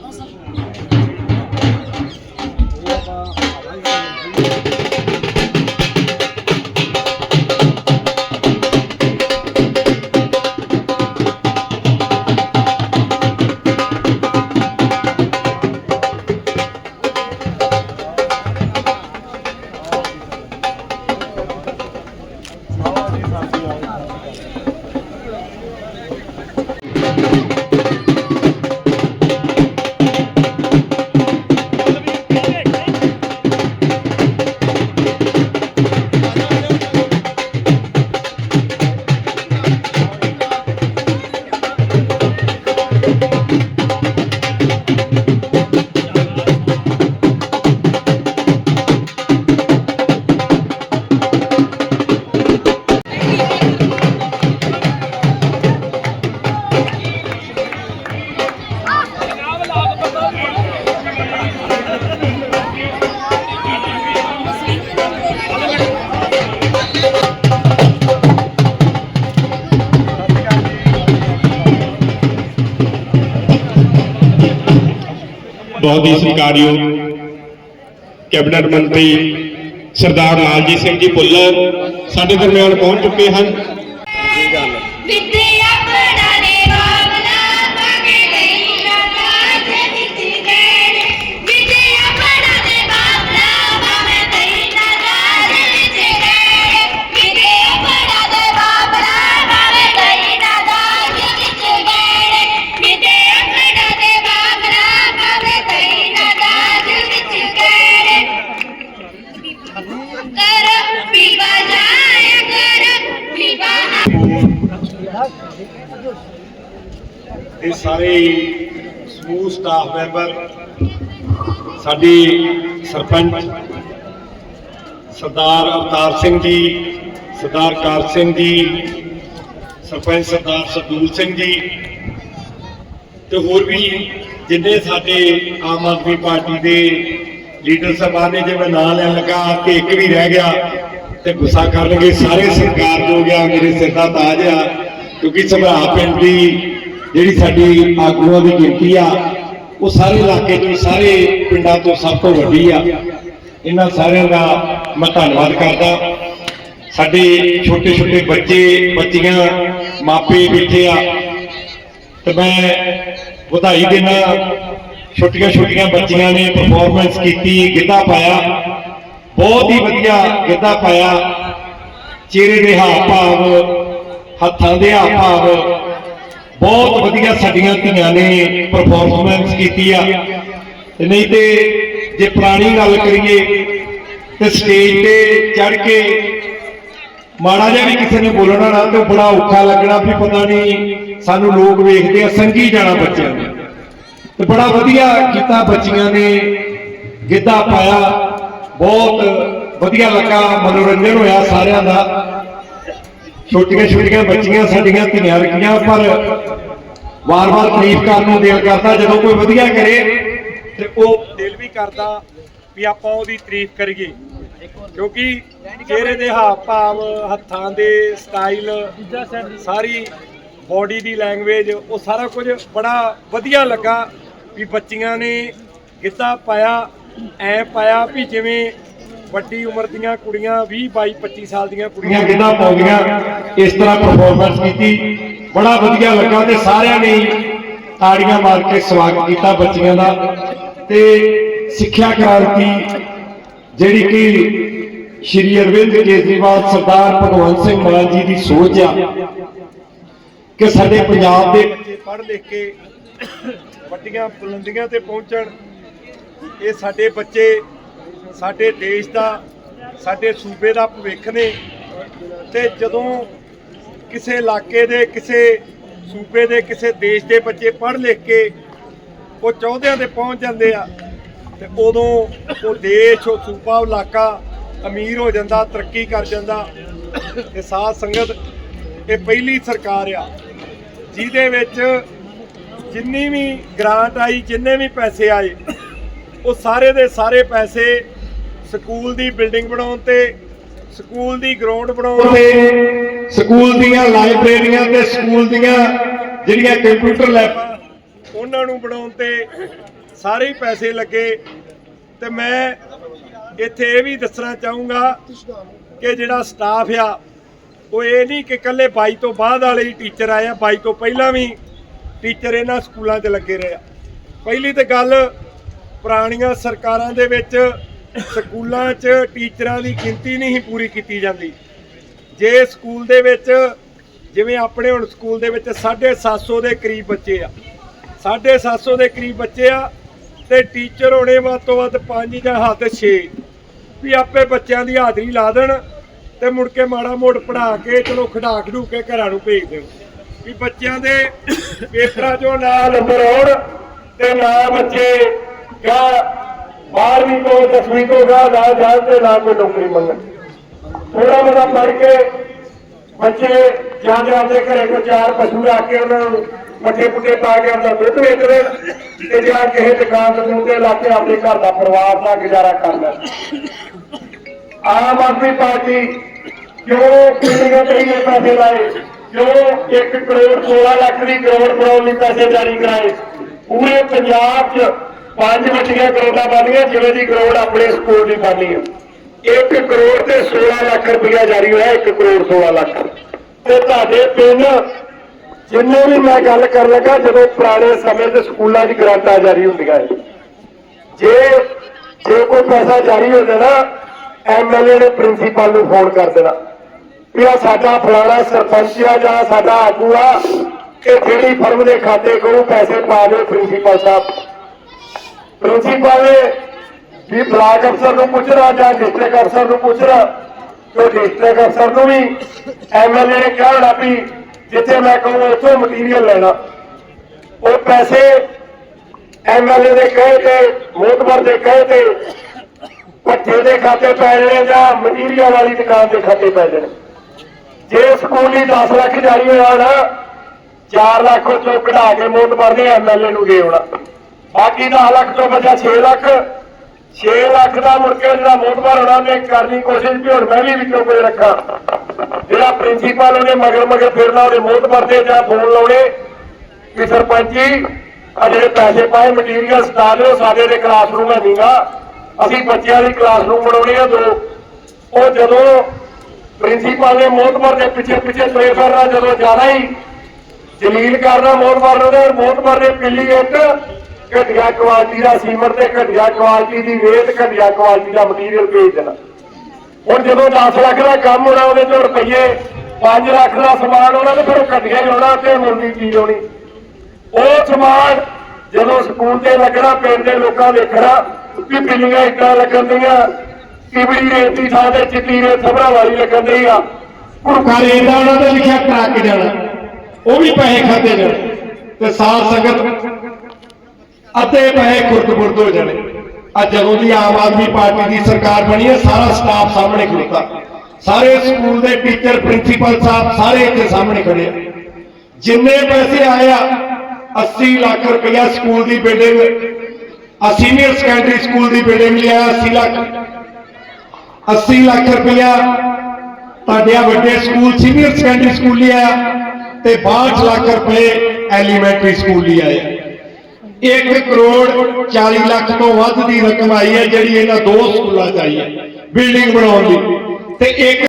Nossa. ਬਹੁਤ ਹੀ ਸਤਿਕਾਰਯੋਗ cabinet ਮੰਤਰੀ ਸਰਦਾਰ ਲਾਲਜੀਤ ਸਿੰਘ ਜੀ ਭੁੱਲਰ ਸਾਡੇ ਦਰਮਿਆਨ ਪਹੁੰਚ ਚੁੱਕੇ ਹਨ। ਕਰ ਪੀਵਾ ਜਾਇਆ ਕਰ ਪੀਵਾ ਇਹ ਸਾਰੇ ਸਮੂਹ ਸਟਾਫ ਮੈਂਬਰ ਸਾਡੇ ਸਰਪੰਚ, ਸਰਦਾਰ ਅਵਤਾਰ ਸਿੰਘ ਜੀ, ਸਰਦਾਰ ਕਾਰ ਸਿੰਘ ਜੀ, ਸਰਪੰਚ ਸਰਦਾਰ ਸਦੂਲ ਸਿੰਘ ਜੀ ਤੇ ਹੋਰ ਵੀ ਜਿੰਨੇ ਸਾਡੇ ਆਮ ਆਦਮੀ ਪਾਰਟੀ ਦੇ ਲੀਡਰ ਸਾਹਿਬਾਨ ਨੇ ਜੇ ਮੈਂ ਨਾਂ ਲੈਣ ਲੱਗਾ ਕਿ ਇੱਕ ਵੀ ਰਹਿ ਗਿਆ ਤੇ ਗੁੱਸਾ ਕਰਨਗੇ, ਸਾਰੇ ਸਰਕਾਰ ਜੋ ਗਿਆ, ਮੇਰੇ ਸਿਰ ਦਾ ਤਾਜ ਆ, ਕਿਉਂਕਿ ਸਮਰਾ ਪਿੰਡ ਦੀ ਜਿਹੜੀ ਸਾਡੀ ਆਗੂਆਂ ਦੀ ਗਿਣਤੀ ਆ, ਉਹ ਸਾਰੇ ਇਲਾਕੇ ਤੋਂ ਸਾਰੇ ਪਿੰਡਾਂ ਤੋਂ ਸਭ ਤੋਂ ਵੱਡੀ ਆ। ਇਹਨਾਂ ਸਾਰਿਆਂ ਦਾ ਮੈਂ ਧੰਨਵਾਦ ਕਰਦਾ। ਸਾਡੇ ਛੋਟੇ ਛੋਟੇ ਬੱਚੇ, ਬੱਚੀਆਂ, ਮਾਪੇ ਬੈਠੇ ਆ। ਤੇ ਮੈਂ ਵਧਾਈ ਦੇਣਾ ਛੋਟੀਆਂ ਛੋਟੀਆਂ ਬੱਚੀਆਂ ਨੇ ਪਰਫਾਰਮੈਂਸ ਕੀਤੀ, ਗਿੱਧਾ ਪਾਇਆ। ਬਹੁਤ ਹੀ ਵਧੀਆ ਗਿੱਧਾ ਪਾਇਆ। ਚਿਹਰੇ ਦੇ ਹਾਵ ਭਾਵ, ਹੱਥਾਂ ਦੇ ਹਾਵ ਭਾਵ। ਬਹੁਤ ਵਧੀਆ ਸਾਡੀਆਂ ਧੀਆਂ ਨੇ ਪਰਫਾਰਮੈਂਸ ਕੀਤੀ ਆ। ਤੇ ਨਹੀਂ ਤੇ ਜੇ ਪੁਰਾਣੀ ਗੱਲ ਕਰੀਏ, ਤੇ ਸਟੇਜ ਤੇ ਚੜ ਕੇ ਮਾੜਾ ਜਿਹਾ ਵੀ ਕਿਸੇ ਨੇ ਬੋਲਣਾ ਨਾ, ਤੇ ਬੜਾ ਔਖਾ ਲੱਗਣਾ ਵੀ ਪਤਾ ਨਹੀਂ ਸਾਨੂੰ ਲੋਕ ਵੇਖਦੇ ਆ, ਸੰਗੀ ਜਾਣਾ ਬੱਚਿਆਂ ਨੇ। ਤੇ ਬੜਾ ਵਧੀਆ ਕੀਤਾ ਬੱਚੀਆਂ ਨੇ, ਗਿੱਧਾ ਪਾਇਆ। ਬਹੁਤ ਵਧੀਆ ਲੱਗਾ, ਮਨੋਰੰਜਨ ਹੋਇਆ ਸਾਰਿਆਂ ਦਾ। ਛੋਟੀਆਂ ਛੋਟੀਆਂ ਬੱਚੀਆਂ ਸਾਡੀਆਂ ਧੀਆਂ ਰਖੀਆਂ, ਪਰ ਵਾਰ-ਵਾਰ ਤਾਰੀਫ ਕਰਨ ਨੂੰ ਦਿਲ ਕਰਦਾ, ਜਦੋਂ ਕੋਈ ਵਧੀਆ ਕਰੇ, ਤੇ ਉਹ ਦਿਲ ਵੀ ਕਰਦਾ ਵੀ ਆਪਾਂ ਉਹਦੀ ਤਾਰੀਫ ਕਰੀਏ। ਕਿਉਂਕਿ ਚਿਹਰੇ ਦੇ ਹਾਵ ਭਾਵ, ਹੱਥਾਂ ਦੇ ਸਟਾਈਲ, ਸਾਰੀ ਬੋਡੀ ਦੀ ਲੈਂਗੁਏਜ, ਉਹ ਸਾਰਾ ਕੁਝ ਬੜਾ ਵਧੀਆ ਲੱਗਾ। ਵੀ ਬੱਚੀਆਂ ਨੇ ਗਿੱਧਾ ਪਾਇਆ ਐ ਪਾਇਆ ਵੀ ਜਿਵੇਂ ਵੱਡੀ ਉਮਰ ਦੀਆਂ ਕੁੜੀਆਂ 20 22 25 ਸਾਲ ਦੀਆਂ ਕੁੜੀਆਂ ਗਿੱਧਾ ਪਾਉਂਦੀਆਂ ਇਸ ਤਰ੍ਹਾਂ ਪਰਫਾਰਮੈਂਸ ਕੀਤੀ। ਬੜਾ ਵਧੀਆ ਲੱਗਾ ਤੇ ਸਾਰਿਆਂ ਨੇ ਤਾੜੀਆਂ ਮਾਰ ਕੇ ਸਵਾਗਤ ਕੀਤਾ ਬੱਚੀਆਂ ਦਾ। ਤੇ ਸਿੱਖਿਆ ਕ੍ਰਾਂਤੀ ਜਿਹੜੀ ਕਿ ਸ਼੍ਰੀ ਅਰਵਿੰਦ ਕੇਜਰੀਵਾਲ ਸਰਦਾਰ ਭਗਵੰਤ ਸਿੰਘ ਮਾਨ ਜੀ ਦੀ ਸੋਚ ਆ ਕਿ ਸਾਡੇ ਪੰਜਾਬ ਦੇ ਪੜ੍ਹ ਲਿਖ ਕੇ ਵੱਡੀਆਂ ਬੁਲੰਦੀਆਂ ਤੇ ਪਹੁੰਚਣ। ਇਹ ਸਾਡੇ ਬੱਚੇ, ਸਾਡੇ ਦੇਸ਼ ਦਾ, ਸਾਡੇ ਸੂਬੇ ਦਾ ਭਵਿੱਖ ਨੇ। ਤੇ ਜਦੋਂ ਕਿਸੇ ਇਲਾਕੇ ਦੇ, ਕਿਸੇ ਸੂਬੇ ਦੇ, ਕਿਸੇ ਦੇਸ਼ ਦੇ ਬੱਚੇ ਪੜ੍ਹ ਲਿਖ ਕੇ ਉਹ ਚੌਧਿਆਂ ਤੇ ਪਹੁੰਚ ਜਾਂਦੇ ਆ, ਤੇ ਉਦੋਂ ਉਹ ਦੇਸ਼, ਉਹ ਸੂਬਾ, ਉਹ ਇਲਾਕਾ ਅਮੀਰ ਹੋ ਜਾਂਦਾ, ਤਰੱਕੀ ਕਰ ਜਾਂਦਾ। ਤੇ ਸਾਧ ਸੰਗਤ, ਇਹ ਪਹਿਲੀ ਸਰਕਾਰ ਆ, ਜਿਹਦੇ ਵਿੱਚ ਜਿੰਨੀ ਵੀ ਗ੍ਰਾਂਟ ਆਈ ਜਿੰਨੇ ਵੀ ਪੈਸੇ ਆਏ ਉਹ ਸਾਰੇ ਦੇ ਸਾਰੇ ਪੈਸੇ ਸਕੂਲ ਦੀ ਬਿਲਡਿੰਗ ਬਣਾਉਣ ਤੇ ਸਕੂਲ ਦੀ ਗਰਾਊਂਡ ਬਣਾਉਣ ਤੇ ਸਕੂਲ ਦੀਆਂ ਲਾਇਬ੍ਰੇਰੀਆਂ ਤੇ ਸਕੂਲ ਦੀਆਂ ਜਿਹੜੀਆਂ ਕੰਪਿਊਟਰ ਲੈਬਾਂ ਉਹਨਾਂ ਨੂੰ ਬਣਾਉਣ ਤੇ ਸਾਰੇ ਹੀ ਪੈਸੇ ਲੱਗੇ। ਤੇ ਮੈਂ ਇੱਥੇ ਇਹ ਵੀ ਦੱਸਣਾ ਚਾਹੂੰਗਾ ਕਿ ਜਿਹੜਾ ਸਟਾਫ ਆ ਉਹ ਇਹ ਨਹੀਂ ਕਿ ਇਕੱਲੇ 22 ਤੋਂ ਬਾਅਦ ਵਾਲੇ ਹੀ ਟੀਚਰ ਆਏ ਆ 22 ਤੋਂ ਪਹਿਲਾਂ ਵੀ ਟੀਚਰ ਇਹਨਾਂ ਸਕੂਲਾਂ 'ਚ ਲੱਗੇ ਰਹੇ ਆ। ਪਹਿਲੀ ਤੇ ਗੱਲ, ਪੁਰਾਣੀਆਂ ਸਰਕਾਰਾਂ ਦੇ ਵਿੱਚ ਸਕੂਲਾਂ 'ਚ ਟੀਚਰਾਂ ਦੀ ਗਿਣਤੀ ਨਹੀਂ ਪੂਰੀ ਕੀਤੀ ਜਾਂਦੀ। ਜੇ ਸਕੂਲ ਦੇ ਵਿੱਚ, ਜਿਵੇਂ ਆਪਣੇ ਹੁਣ ਸਕੂਲ ਦੇ ਵਿੱਚ 750 ਦੇ ਕਰੀਬ ਬੱਚੇ ਆ। 750 ਦੇ ਕਰੀਬ ਬੱਚੇ ਆ ਤੇ ਟੀਚਰ ਹੋਣੇ ਵੱਧ ਤੋਂ ਵੱਧ 5 ਜਾਂ ਹੱਦ 6 ਵੀ ਆਪੇ ਬੱਚਿਆਂ ਦੀ ਹਾਜ਼ਰੀ ਲਾ ਦੇਣ ਤੇ ਮੁੜ ਕੇ ਮਾੜਾ ਮੋੜ ਪੜਾ ਕੇ ਚਲੋ ਖੜਾ ਖੜੂ ਕੇ ਘਰਾਂ ਨੂੰ ਭੇਜ ਦਿਓ ਵੀ ਬੱਚਿਆਂ ਦੇ ਪੇਪਰਾਂ 'ਚੋਂ ਨਾ ਨੰਬਰ ਆਉਣ ਤੇ ਨਾ ਬੱਚੇ ਗਾ 12ਵੀਂ ਤੋਂ 10ਵੀਂ ਤੋਂ ਗਾ ਨਾ ਜਾਣ ਤੇ ਨਾ ਕੋਈ ਨੌਕਰੀ ਮੰਗਣ। ਥੋੜਾ ਬਹੁਤਾ ਪੜ੍ਹ ਕੇ ਬੱਚੇ ਜਾਂ ਜਾਂ ਆਪਣੇ ਘਰੇ ਕੋ ਚਾਰ ਪਸ਼ੂ ਰੱਖ ਕੇ ਉਹਨਾਂ ਨੂੰ ਮੱਠੇ ਪੁੱਠੇ ਪਾ ਕੇ ਆਪਣਾ ਦੁੱਧ ਵੇਚ ਦੇਣ ਤੇ ਜਾਂ ਕਿਸੇ ਦੁਕਾਨ ਤੋਂ ਤੇ ਲਾ ਕੇ ਆਪਣੇ ਘਰ ਦਾ ਪਰਿਵਾਰ ਦਾ ਗੁਜ਼ਾਰਾ ਕਰ ਲੈਣ। ਆਮ ਆਦਮੀ ਪਾਰਟੀ ਕਿਉਂ ਕਿੰਨੀਆਂ ਤਰੀਕੇ ਪੈਸੇ ਲਾਏ? ਕਿਉਂ 1 ਕਰੋੜ 16 ਲੱਖ ਦੀ ਗਰਾਊਂਡ ਬਣਾਉਣ ਲਈ ਪੈਸੇ ਜਾਰੀ ਕਰਾਏ? ਪੂਰੇ ਪੰਜਾਬ 'ਚ ਪੰਜ ਵੱਡੀਆਂ ਗਰਾਊਂਡਾਂ ਬਣੀਆਂ, ਜਿਵੇਂ ਦੀ ਗਰਾਊਂਡ ਆਪਣੇ ਸਕੂਲ ਦੀ ਬਣੀ ਹੈ 1 ਕਰੋੜ ਤੇ 16 ਲੱਖ ਰੁਪਇਆ ਜਾਰੀ ਹੋਇਆ 1 ਕਰੋੜ 16 ਲੱਖ। ਤੇ ਤੁਹਾਡੇ ਪਿੰਡ, ਜਿੰਨੇ ਵੀ ਮੈਂ ਗੱਲ ਕਰਨ ਲੱਗਾ, ਜਦੋਂ ਪੁਰਾਣੇ ਸਮੇਂ ਦੇ ਸਕੂਲਾਂ 'ਚ ਗਰਾਂਟਾਂ ਜਾਰੀ ਹੁੰਦੀਆਂ ਹੈ ਜੇ ਜੇ ਕੋਈ ਪੈਸਾ ਜਾਰੀ ਹੋ ਜਾਣਾ ਐਮਐਲਏ ਨੇ ਪ੍ਰਿੰਸੀਪਲ ਨੂੰ ਫੋਨ ਕਰ ਦੇਣਾ। ਵੀ ਆ ਸਾਡਾ ਫਲਾਣਾ ਸਰਪੰਚ ਆ ਜਾਂ ਸਾਡਾ ਆਗੂ ਆ, ਕਿ ਜਿਹੜੀ ਫਰਮ ਦੇ ਖਾਤੇ ਕੋਲ ਪੈਸੇ ਪਾ ਦਿਓ ਪ੍ਰਿੰਸੀਪਲ ਸਾਹਿਬ। ਪ੍ਰਿੰਸੀਪਲ ਨੇ ਵੀ ਬਲਾਕ ਅਫਸਰ ਨੂੰ ਪੁੱਛਣਾ ਜਾਂ ਡਿਸਟ੍ਰਿਕਟ ਅਫਸਰ ਨੂੰ ਪੁੱਛਣਾ ਤੇ ਡਿਸਟ੍ਰਿਕਟ ਅਫਸਰ ਨੂੰ ਵੀ ਐਮਐਲਏ ਨੇ ਕਿਹਾ ਹੋਣਾ ਵੀ ਜਿੱਥੇ ਮੈਂ ਕਹੂੰ ਉੱਥੋਂ ਮਟੀਰੀਅਲ ਲੈਣਾ। ਉਹ ਪੈਸੇ ਐਮਐਲਏ ਦੇ ਕਹੇ ਤੇ ਮੋਟਵਰ ਦੇ ਕਹੇ ਤੇ, ਭੱਠੇ ਦੇ ਖਾਤੇ ਪੈ ਜਾਣੇ ਜਾਂ ਮਟੀਰੀਅਲ ਵਾਲੀ ਦੁਕਾਨ ਦੇ ਖਾਤੇ ਪੈ ਜਾਣੇ। ਜੇ ਸਕੂਲ ਸਕੂਲੀ 10 ਲੱਖ ਜਾਰੀ ਹੋਇਆ ਨਾ 4 ਲੱਖ ਚੋਂ ਕਢਾ ਕੇ ਮੋਤਬਰ ਦੇ ਐਮਐਲਏ ਨੂੰ ਦੇ ਆਉਣਾ ਬਾਕੀ 10 ਲੱਖ ਤੋਂ ਬਚਿਆ 6 ਲੱਖ। 6 ਲੱਖ ਦਾ ਮੁੜ ਕੇ ਜਿਹੜਾ ਮੋਤਬਰ ਹੋਣਾ ਨੇ ਕਰਨੀ ਕੋਸ਼ਿਸ਼ ਵੀ ਹੁਣ ਮੈਂ ਵੀ ਵਿੱਚੋਂ ਕੋਈ ਰੱਖਾਂ। ਜਿਹੜਾ ਪ੍ਰਿੰਸੀਪਲ ਉਹਨੇ ਮਗਰ ਮਗਰ ਫਿਰਨਾ, ਉਹਦੇ ਮੋਤਬਰ ਦੇ ਜਾਂ ਫੋਨ ਲਾਉਣੇ ਕਿ ਸਰਪੰਚ ਜੀ ਆ ਜਿਹੜੇ ਪੈਸੇ ਪਾਏ ਮਟੀਰੀਅਲ ਸਟਾਰ ਦਿਓ, ਸਾਡੇ ਦੇ ਕਲਾਸਰੂਮ ਹੈ ਨਹੀਂਗਾ ਅਸੀਂ ਬੱਚਿਆਂ ਦੀ ਕਲਾਸਰੂਮ ਬਣਾਉਣੀ ਆ ਦੋ। ਉਹ ਜਦੋਂ ਪ੍ਰਿੰਸੀਪਲ ਨੇ ਮੋਤਬਰ ਦੇ ਪਿੱਛੇ ਪਿੱਛੇ ਤੁਰੇ ਫਿਰਨਾ ਜਦੋਂ ਜ਼ਿਆਦਾ ਹੀ ਜਲੀਲ ਕਰਨਾ ਮੋਤਬਰ ਨੂੰ ਤੇ ਮੋਤਬਰ ਪਿੱਲੀ ਇੱਕ ਘਟੀਆ ਕੁਆਲਿਟੀ ਦਾ ਸੀਮਰ ਤੇ ਘਟੀਆ ਕੁਆਲਿਟੀ ਦੀ ਰੇਤ ਘਟੀਆ ਕੁਆਲਿਟੀ ਦਾ ਮਟੀਰੀਅਲ ਭੇਜ ਦੇਣਾ। ਹੁਣ ਜਦੋਂ 10 ਲੱਖ ਦਾ ਕੰਮ ਹੋਣਾ, ਉਹਦੇ ਚੋਂ ਰੁਪਈਏ 5 ਲੱਖ ਦਾ ਸਮਾਨ ਹੋਣਾ ਤੇ ਫਿਰ ਉਹ ਘਟੀਆ ਹੀ ਹੋਣਾ ਤੇ ਮੁਰਦੀ ਚੀਜ਼ ਹੋਣੀ। ਉਹ ਸਮਾਨ ਜਦੋਂ ਸਕੂਲ ਤੇ ਲੱਗਣਾ, ਪਿੰਡ ਦੇ ਲੋਕਾਂ ਦੇਖਣਾ ਵੀ ਪਿੰਨੀਆਂ ਇੱਟਾਂ ਲੱਗਣ ਦੀਆਂ ਕਿਬੜੀ ਰੇਤ ਥਾਂ ਤੇ ਚਿੱਟੀ ਰੇਤ ਸਭਰਾ ਵਾਲੀ ਲੱਗਣ ਦੀ ਆ? ਰੇਤ ਦਾ ਉਹਨਾਂ ਤੇ ਲਿਖਿਆ ਕਰਾ ਕੇ ਜਾਣਾ ਉਹ ਵੀ ਪੈਸੇ ਖਾਦੇ ਜਾਣ ਤੇ ਸਾਰ ਸੰਗਤ ਅੱਧੇ ਪੈਸੇ ਖੁਰਦ-ਬੁਰਦ ਹੋ ਜਾਣੇ। ਆ ਜਦੋਂ ਦੀ ਆਮ ਆਦਮੀ ਪਾਰਟੀ ਦੀ ਸਰਕਾਰ ਬਣੀ ਹੈ ਸਾਰਾ ਸਟਾਫ ਸਾਹਮਣੇ ਖਲੋਤਾ। ਸਾਰੇ ਸਕੂਲ ਦੇ ਟੀਚਰ ਪ੍ਰਿੰਸੀਪਲ ਸਾਹਿਬ ਸਾਰੇ ਇੱਥੇ ਸਾਹਮਣੇ ਖੜੇ ਆ। ਜਿੰਨੇ ਪੈਸੇ ਆਏ ਆ 80 ਲੱਖ ਰੁਪਇਆ ਸਕੂਲ ਦੀ ਬਿਲਡਿੰਗ ਆ ਸੀਨੀਅਰ ਸੈਕੰਡਰੀ ਸਕੂਲ ਦੀ ਬਿਲਡਿੰਗ ਲਈ ਆਇਆ 80 ਲੱਖ। 80 ਲੱਖ ਰੁਪਇਆ ਤੁਹਾਡੇ ਵੱਡੇ ਸਕੂਲ ਸੀਨੀਅਰ ਸੈਕੰਡਰੀ ਸਕੂਲ ਲਈ ਆਇਆ ਤੇ 62 ਲੱਖ ਰੁਪਏ ਐਲੀਮੈਂਟਰੀ ਸਕੂਲ ਲਈ ਆਇਆ। 1 ਕਰੋੜ 40 ਲੱਖ ਤੋਂ ਵੱਧ ਦੀ ਰਕਮ ਆਈ ਹੈ ਜਿਹੜੀ ਇਹਨਾਂ ਦੋ ਸਕੂਲਾਂ 'ਚ ਆਈ ਹੈ, ਬਿਲਡਿੰਗ ਬਣਾਉਣ ਲਈ ਤੇ ਇੱਕ